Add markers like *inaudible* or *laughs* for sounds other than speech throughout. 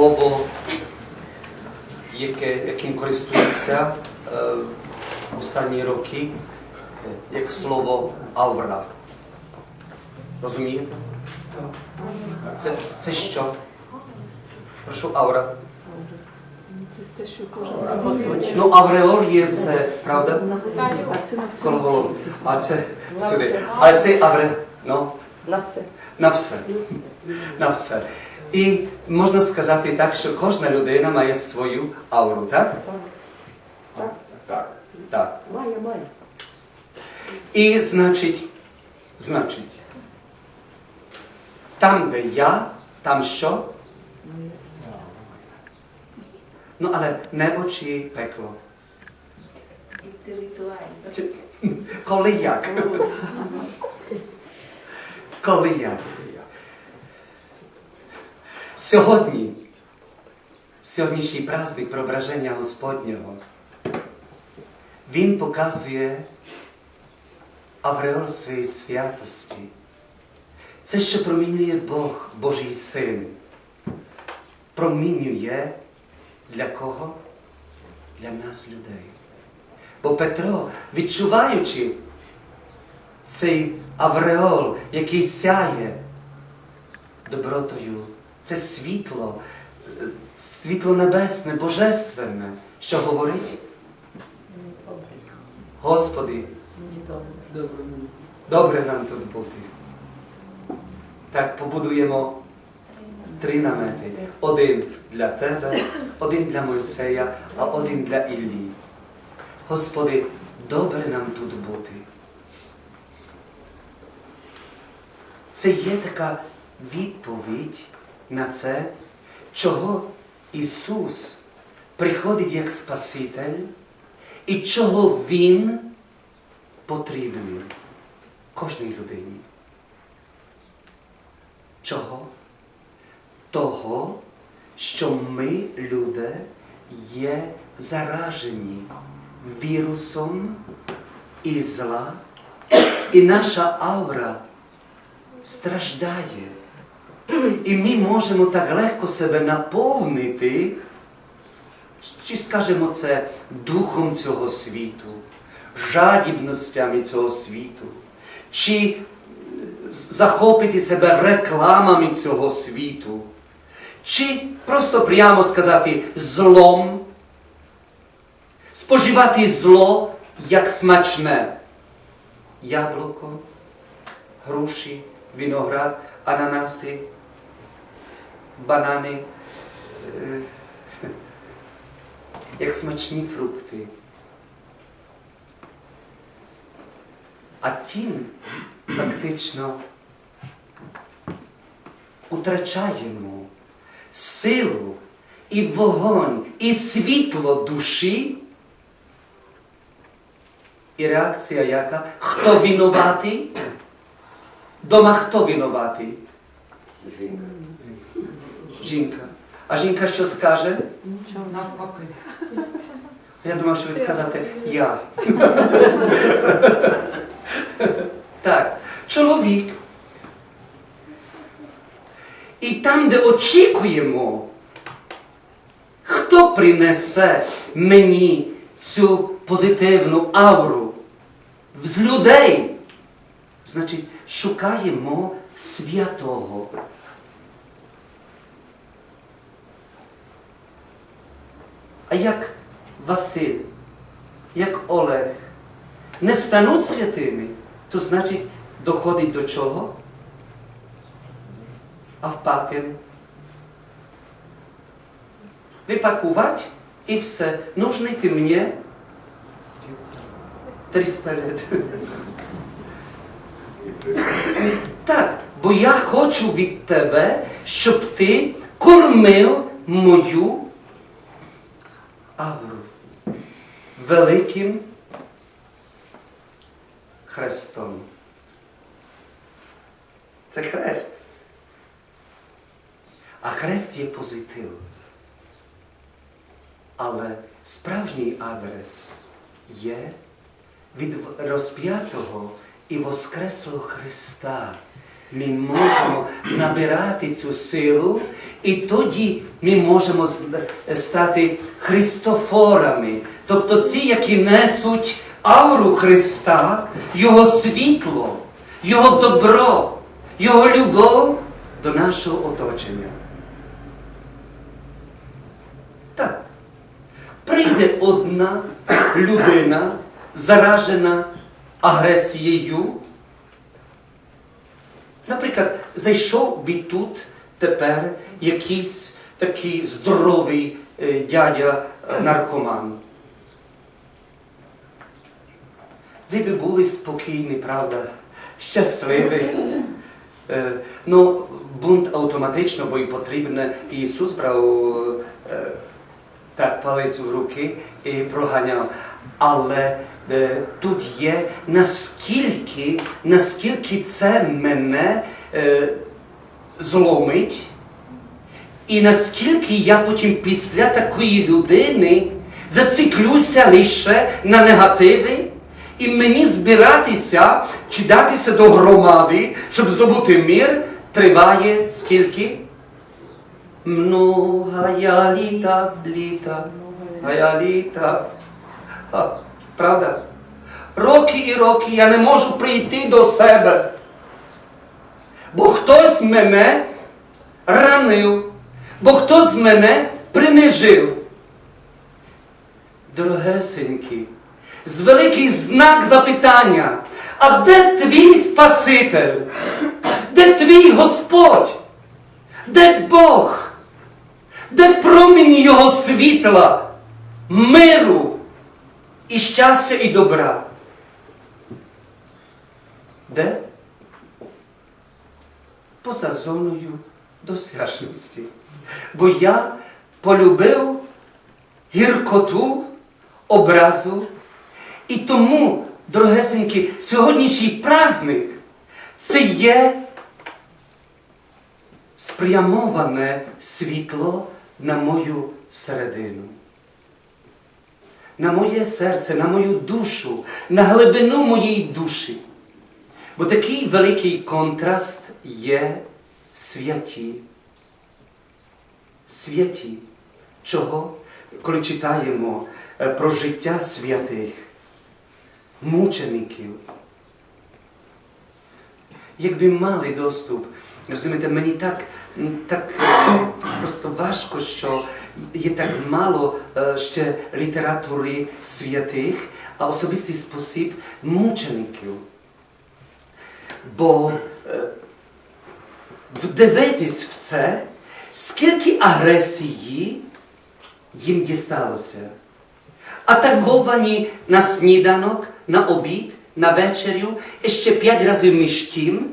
таке е, слово, яке, яким користуються е, останні роки, е, як слово аура. Розумієте? Це, це що? Прошу аура. Це те, що кожен себе Ну, авреол є це, правда? А це на Коло всьому голови. світі. А це сюди. А це авре. Ну, На все. на все. На все. І можна сказати так, що кожна людина має свою ауру, так? Так. Так. Так. Має, має. І значить, значить, там, де я, там що? Ну, але небо чи пекло? *laughs* Коли як? Коли як? Сьогодні, сьогоднішній праздник Преображення Господнього, він показує авреол своєї святості. Це, що промінює Бог, Божий Син. Промінює для кого? Для нас, людей. Бо Петро, відчуваючи цей авреол, який сяє добротою, це світло, е, світло небесне, божественне, що говорить? Господи, добре нам тут бути. Так побудуємо три намети. Один для тебе, один для Мойсея, а один для Іллі. Господи, добре нам тут бути. Це є така відповідь на це, чого Ісус приходить як Спаситель і чого Він потрібний кожній людині. Чого? Того, що ми, люди, є заражені вірусом і зла, і наша аура страждає. І ми можемо так легко себе наповнити, чи скажемо це духом цього світу, жадібностями цього світу, чи захопити себе рекламами цього світу, чи просто прямо сказати злом, споживати зло як смачне. Яблуко, груші, виноград, ананаси, банани, е, *laughs* як смачні фрукти. А тим фактично утрачаємо силу і вогонь, і світло душі. І реакція яка? Хто винуватий? Дома хто винуватий? Жінка. А жінка що скаже? Навпаки. Я думав, що ви сказати я. так, чоловік. І там, де очікуємо, хто принесе мені цю позитивну ауру з людей, значить, шукаємо святого. А як Василь, як Олег не стануть святими, то значить доходить до чого? А впаки. Wypakować i все. Нужны ty mnie 300 лет. Так, бо я хочу від тебе, щоб ти кормив мою авру великим хрестом. Це хрест. А хрест є позитив. Але справжній адрес є від розп'ятого і Воскреслого Христа, ми можемо набирати цю силу, і тоді ми можемо стати Христофорами, тобто ці, які несуть ауру Христа, Його світло, Його добро, Його любов до нашого оточення. Так. Прийде одна людина, заражена агресією. Наприклад, зайшов би тут тепер якийсь такий здоровий е, дядя е, наркоман. Ви би були спокійні, правда, щасливі. Е, ну, бунт автоматично, бо і потрібне. Ісус брав так палець в руки і проганяв. Але тут є наскільки, наскільки це мене е, зломить, і наскільки я потім після такої людини зациклюся лише на негативи, і мені збиратися чи датися до громади, щоб здобути мир, триває скільки? Многая літа, літа, многая літа. Правда? Роки і роки я не можу прийти до себе. Бо хтось мене ранив, бо хтось мене принижив. Дорогесенькі, з великий знак запитання, а де твій Спаситель? Де твій Господь? Де Бог? Де промінь Його світла, миру і щастя і добра? Де? Поза зоною досяжності. Бо я полюбив гіркоту, образу. І тому, дорогесенькі, сьогоднішній праздник це є спрямоване світло на мою середину. На моє серце, на мою душу, на глибину моєї душі. Бо такий великий контраст є святі. Святі. Чого? Коли читаємо е, про життя святих, мучеників. Якби мали доступ, розумієте, мені так, так е, просто важко, що є так мало е, ще літератури святих, а особистий спосіб мучеників. Бо е, вдивитись в це, скільки агресії їм дісталося. Атаковані на сніданок, на обід, на вечерю, і ще п'ять разів між тим,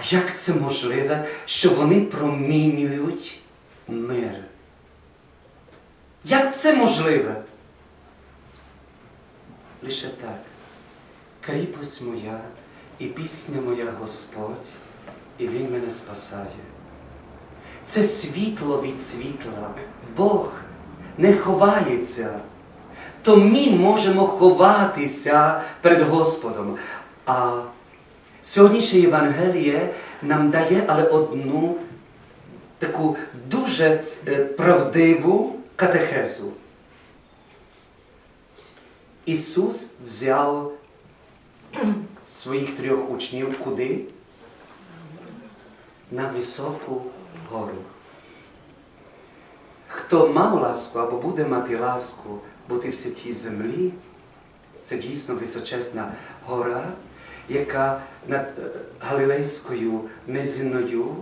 а як це можливе, що вони промінюють мир? Як це можливе? Лише так. Кріпость моя і пісня моя Господь, і Він мене спасає. Це світло від світла. Бог не ховається. То ми можемо ховатися перед Господом. А сьогоднішнє Євангеліє нам дає але одну таку дуже е, правдиву катехезу. Ісус взяв своїх трьох учнів куди? На високу гору. Хто мав ласку або буде мати ласку бути в святій землі, це дійсно височесна гора, яка над е, Галилейською низиною,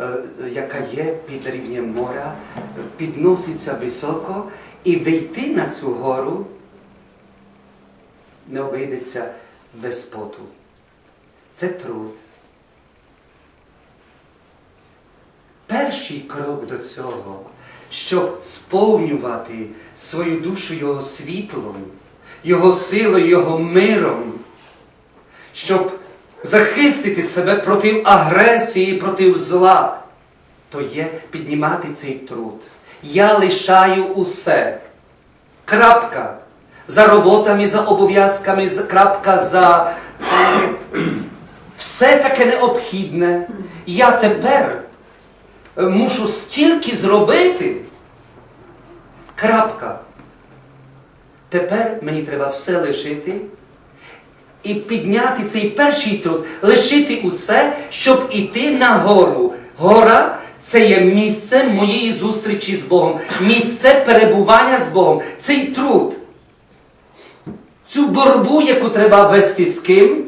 е, яка є під рівнем моря, е, підноситься високо, і вийти на цю гору не обійдеться без поту. Це труд. Перший крок до цього, щоб сповнювати свою душу Його світлом, Його силою, Його миром, щоб захистити себе проти агресії, проти зла, то є піднімати цей труд. Я лишаю усе. Крапка. за роботами, за обов'язками, крапка за е, все таке необхідне. Я тепер е, мушу стільки зробити. Крапка. Тепер мені треба все лишити і підняти цей перший труд, лишити усе, щоб іти на гору. Гора це є місце моєї зустрічі з Богом, місце перебування з Богом. Цей труд. Цю боротьбу, яку треба вести з ким?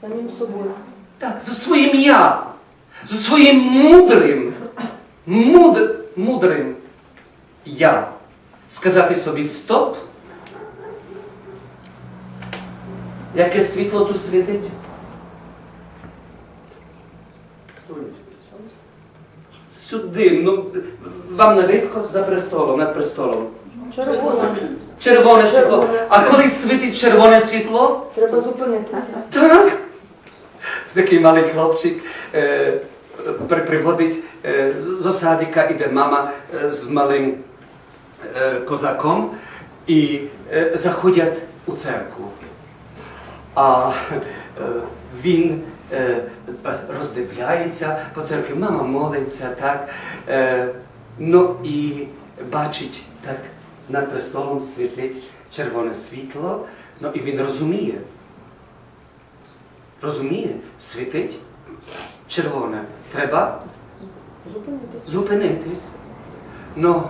Самим собою. Так, зі своїм я, зі своїм мудрим, мудр, мудрим я. Сказати собі стоп. Яке світло тут світить? Сюди, ну вам не видко за престолом, над престолом. Червона. Червоне світло. А коли світить червоне світло, Треба зупинитися. так. Такий малий хлопчик е, при- приводить е, з- з осадика, іде мама е, з малим е, козаком і е, заходять у церкву. А е, він е, роздивляється по церкві, мама молиться, так. Е, ну і бачить, так, над престолом світить червоне світло, ну і він розуміє. Розуміє, світить червоне. Треба Зупинитися. зупинитись. Ну,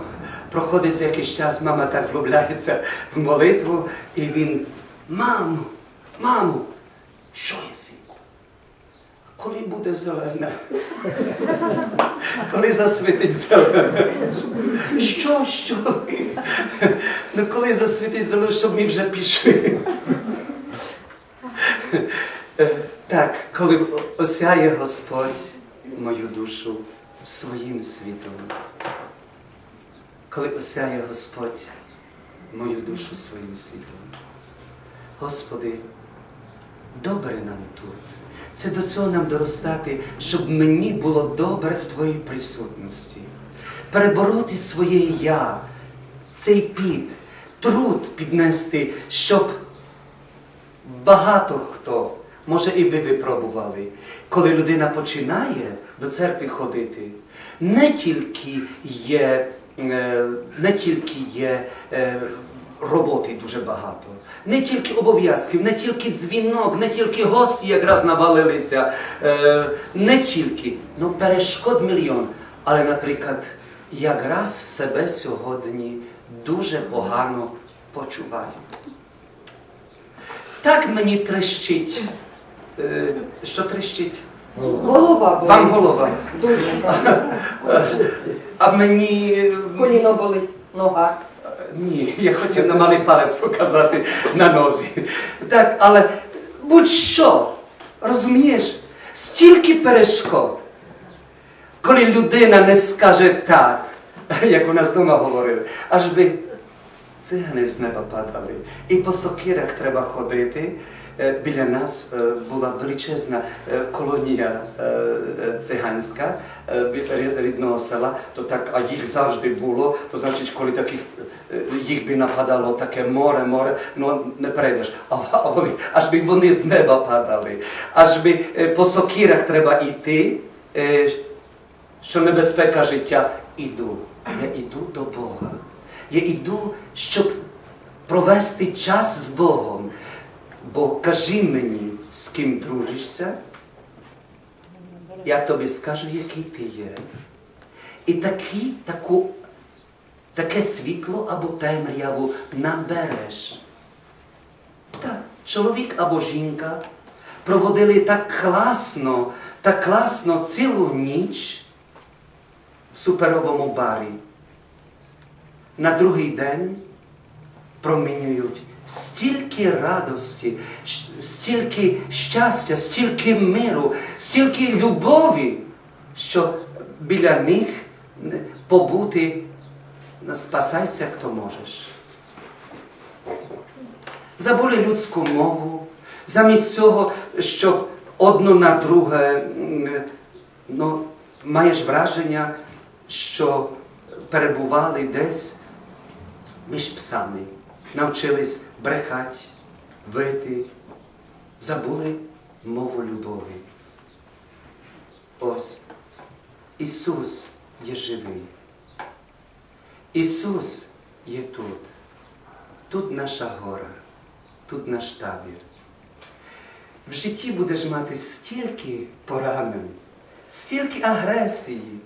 проходить за якийсь час, мама так влюбляється в молитву, і він, мамо, мамо, що є синку? Коли буде зелене? *laughs* Коли засвітить зелене? Що, що? Ну коли засвітить зелене, щоб ми вже пішли. Е, Так, коли осяє Господь мою душу своїм світом, коли осяє Господь мою душу своїм світом. Господи, добре нам тут. Це до цього нам доростати, щоб мені було добре в Твоїй присутності. Перебороти своє я, цей під, труд піднести, щоб Багато хто, може і ви випробували, коли людина починає до церкви ходити, не тільки є, е, не тільки є е, роботи дуже багато, не тільки обов'язків, не тільки дзвінок, не тільки гості якраз навалилися, е, не тільки, ну перешкод мільйон. Але, наприклад, якраз себе сьогодні дуже погано почуваю. Так мені трещить. Е, Що трещить? Голова болить. Вам голова. Дуже. А мені. е, Коліно болить. Нога. Ні, я хотів на малий палець показати на нозі. Так, але будь-що, розумієш, стільки перешкод, коли людина не скаже так, як у нас вдома говорили, аж би цигани з неба падали. І по сокирах треба ходити. Е, Біля нас е, була величезна е, колонія циганська рідного села, то так, а їх завжди було, то значить, коли таких їх би нападало таке море, море, ну не перейдеш. А, вони, аж би вони з неба падали, аж би по сокирах треба йти, що небезпека життя. Іду. Я іду до Бога. Я іду, щоб провести час з Богом. Бо кажи мені, з ким дружишся, я тобі скажу, який ти є. І такі, таку, таке світло або темряву набереш. Так, чоловік або жінка проводили так класно, так класно цілу ніч в суперовому барі. На другий день промінюють стільки радості, стільки щастя, стільки миру, стільки любові, що біля них побути спасайся, хто можеш. Забули людську мову, замість цього, щоб одно на друге, ну, маєш враження, що перебували десь між псами. навчились брехать, вити, забули мову любові. Ось Ісус є живий. Ісус є тут. Тут наша гора, тут наш табір. В житті будеш мати стільки поранень, стільки агресії.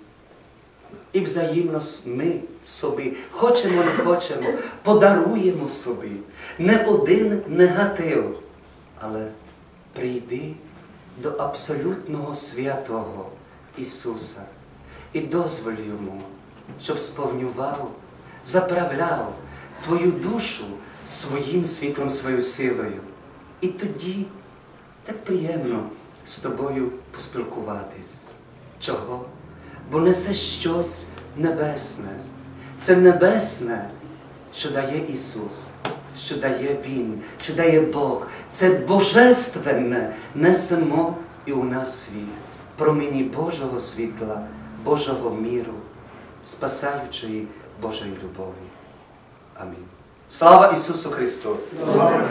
І взаємно ми собі, хочемо не хочемо, подаруємо собі не один негатив, але прийди до абсолютного святого Ісуса і дозволь йому, щоб сповнював, заправляв твою душу своїм світлом, своєю силою. І тоді так приємно з тобою поспілкуватись. Чого? Бо несе щось небесне. Це небесне, що дає Ісус, що дає Він, що дає Бог. Це божественне несемо і у нас світ, промені Божого світла, Божого міру, спасаючої Божої любові. Амінь. Слава Ісусу Христу! Слава